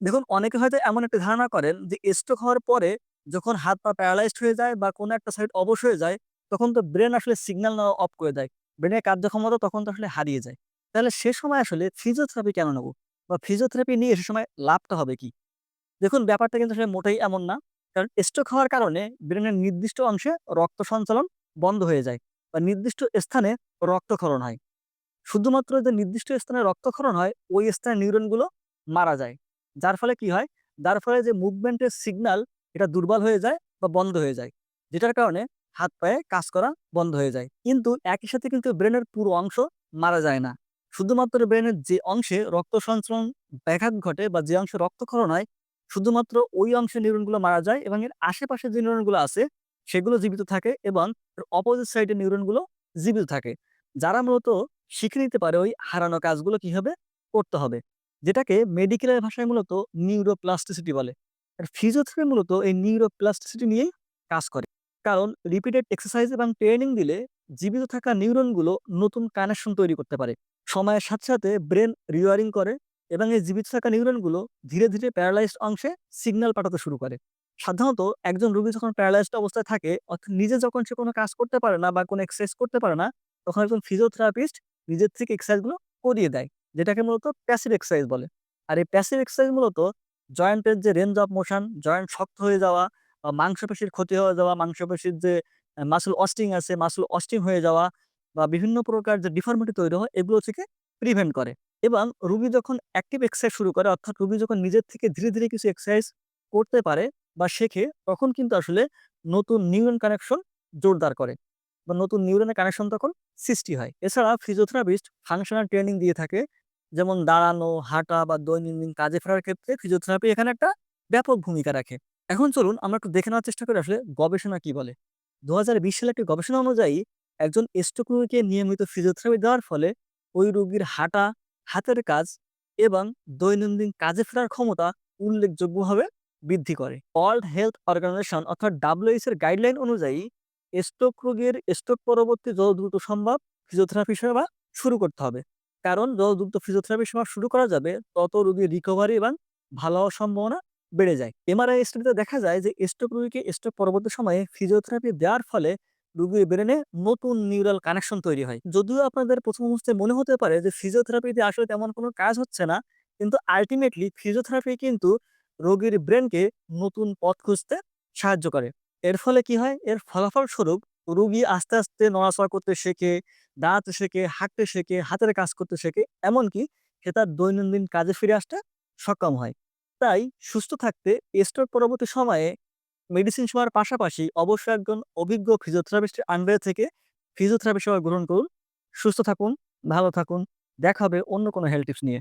দেখুন অনেকে হয়তো এমন একটা ধারণা করেন যে স্ট্রোক হওয়ার পরে যখন হাত পা প্যারালাইজড হয়ে যায় বা কোনো একটা সাইড অবশ হয়ে যায়, তখন তো ব্রেন আসলে সিগন্যাল অফ করে দেয়। ব্রেনের কার্যক্ষমতা তখন তো আসলে হারিয়ে যায়। তাহলে সে সময় আসলে ফিজিওথেরাপি কেন নেব? বা ফিজিওথেরাপি নিয়ে সে সময় লাভটা হবে কি? দেখুন ব্যাপারটা কিন্তু আসলে মোটেই এমন না। কারণ স্ট্রোক হওয়ার কারণে ব্রেনের নির্দিষ্ট অংশে রক্ত সঞ্চালন বন্ধ হয়ে যায় বা নির্দিষ্ট স্থানে রক্তক্ষরণ হয়। শুধুমাত্র যে নির্দিষ্ট স্থানে রক্তক্ষরণ হয়, ওই স্থানের নিউরনগুলো মারা যায়। যার ফলে কি হয়? যার ফলে যে মুভমেন্টের সিগন্যাল এটা দুর্বল হয়ে যায় বা বন্ধ হয়ে যায়। যেটার কারণে হাত পায়ে কাজ করা বন্ধ হয়ে যায়। কিন্তু একই সাথে কিন্তু ব্রেনের পুরো অংশ মারা যায় না। শুধুমাত্র ব্রেনের যে অংশে রক্ত সঞ্চালন ব্যাঘাত ঘটে বা যে অংশে রক্তক্ষরণ হয়, শুধুমাত্র ওই অংশের নিউরনগুলো মারা যায় এবং এর আশেপাশে যে নিউরনগুলো আছে সেগুলো জীবিত থাকে এবং অপোজিট সাইডের নিউরনগুলো জীবিত থাকে। যারা মূলত শিখে নিতে পারে ওই হারানো কাজগুলো কীভাবে করতে হবে। যেটাকে মেডিকেলের ভাষায় মূলত নিউরোপ্লাস্টিসিটি বলে। আর ফিজিওথেরাপি মূলত এই নিউরোপ্লাস্টিসিটি নিয়েই কাজ করে। কারণ রিপিটেড এক্সারসাইজ এবং ট্রেনিং দিলে জীবিত থাকা নিউরনগুলো নতুন কানেকশন তৈরি করতে পারে। সময়ের সাথে, সাথে ব্রেন রিওয়ারিং করে এবং এই জীবিত থাকা নিউরনগুলো ধীরে, ধীরে প্যারালাইজড অংশে সিগন্যাল পাঠাতে শুরু করে। সাধারণত একজন রোগী যখন প্যারালাইজড অবস্থায় থাকে অর্থাৎ নিজে যখন সে কোনো কাজ করতে পারে না বা কোনো এক্সারসাইজ করতে পারে না, তখন একজন ফিজিওথেরাপিস্ট নিজের থেকে এক্সারসাইজগুলো করিয়ে দেয়। যেটাকে মূলত প্যাসিভ এক্সারসাইজ বলে। আর এই প্যাসিভ এক্সারসাইজ মূলত জয়েন্টের যে রেঞ্জ অফ মোশন, জয়েন্ট শক্ত হয়ে যাওয়া বা মাংসপেশির ক্ষতি হয়ে যাওয়া, মাংসপেশির যে মাসল অস্টিং আছে, মাসল অস্টিং হয়ে যাওয়া বা বিভিন্ন প্রকার যে ডিফর্মিটি তৈরি হয় এগুলো থেকে প্রিভেন্ট করে। এবং রুগী যখন অ্যাক্টিভ এক্সারসাইজ শুরু করে অর্থাৎ রুগী যখন নিজের থেকে ধীরে, ধীরে কিছু এক্সারসাইজ করতে পারে বা শেখে তখন কিন্তু আসলে নতুন নিউরন কানেকশন জোরদার করে বা নতুন নিউরনের কানেকশন তখন সৃষ্টি হয়। এছাড়া ফিজিওথেরাপিস্ট ফাংশনাল ট্রেনিং দিয়ে থাকে। যেমন দাঁড়ানো, হাঁটা বা দৈনন্দিন কাজে ফেরার ক্ষেত্রে ফিজিওথেরাপি এখানে একটা ব্যাপক ভূমিকা রাখে। এখন চলুন আমরা একটু দেখে নেওয়ার চেষ্টা করি আসলে গবেষণা কি বলে। ২০২০ সালে একটি গবেষণা অনুযায়ী একজন স্ট্রোক রোগীকে নিয়মিত ফিজিওথেরাপি দেওয়ার ফলে ওই রোগীর হাঁটা, হাতের কাজ এবং দৈনন্দিন কাজে ফেরার ক্ষমতা উল্লেখযোগ্যভাবে বৃদ্ধি করে। ওয়ার্ল্ড হেলথ অর্গানাইজেশন অর্থাৎ WHO এর গাইডলাইন অনুযায়ী স্ট্রোক রোগীর স্ট্রোক পরবর্তী যত দ্রুত সম্ভব ফিজিওথেরাপি সেবা শুরু করতে হবে। কারণ যত দ্রুত ফিজিওথেরাপি সেবা শুরু করা যাবে, তত রোগীর রিকভারি এবং ভালো হওয়ার সম্ভাবনা বেড়ে যায়। এমআরআই স্টাডিতে দেখা যায় যে স্ট্রোক রোগীকে স্ট্রোক পরবর্তী সময়ে ফিজিওথেরাপি দেওয়ার ফলে রোগীর ব্রেনে নতুন নিউরাল কানেকশন তৈরি হয়। যদিও আপনাদের প্রথম অবস্থায় মনে হতে পারে যে ফিজিওথেরাপিতে আসলে তেমন কোনো কাজ হচ্ছে না। কিন্তু আল্টিমেটলি ফিজিওথেরাপি কিন্তু রোগীর ব্রেনকে নতুন পথ খুঁজতে সাহায্য করে। এর ফলে কি হয়? এর ফলাফল স্বরূপ রোগী আস্তে, আস্তে নড়াচড়া করতে শেখে, দাঁড়াতে শেখে, হাঁটতে শেখে, হাতের কাজ করতে শেখে। এমনকি সে তার দৈনন্দিন কাজে ফিরে আসতে সক্ষম হয়। তাই সুস্থ থাকতে স্ট্রোক পরবর্তী সময়ে মেডিসিন সেবার পাশাপাশি অবশ্যই একজন অভিজ্ঞ ফিজিওথেরাপিস্টের আন্ডারে থেকে ফিজিওথেরাপি সেবা গ্রহণ করুন। সুস্থ থাকুন, ভালো থাকুন। দেখা হবে অন্য কোনো হেলথ টিপস নিয়ে।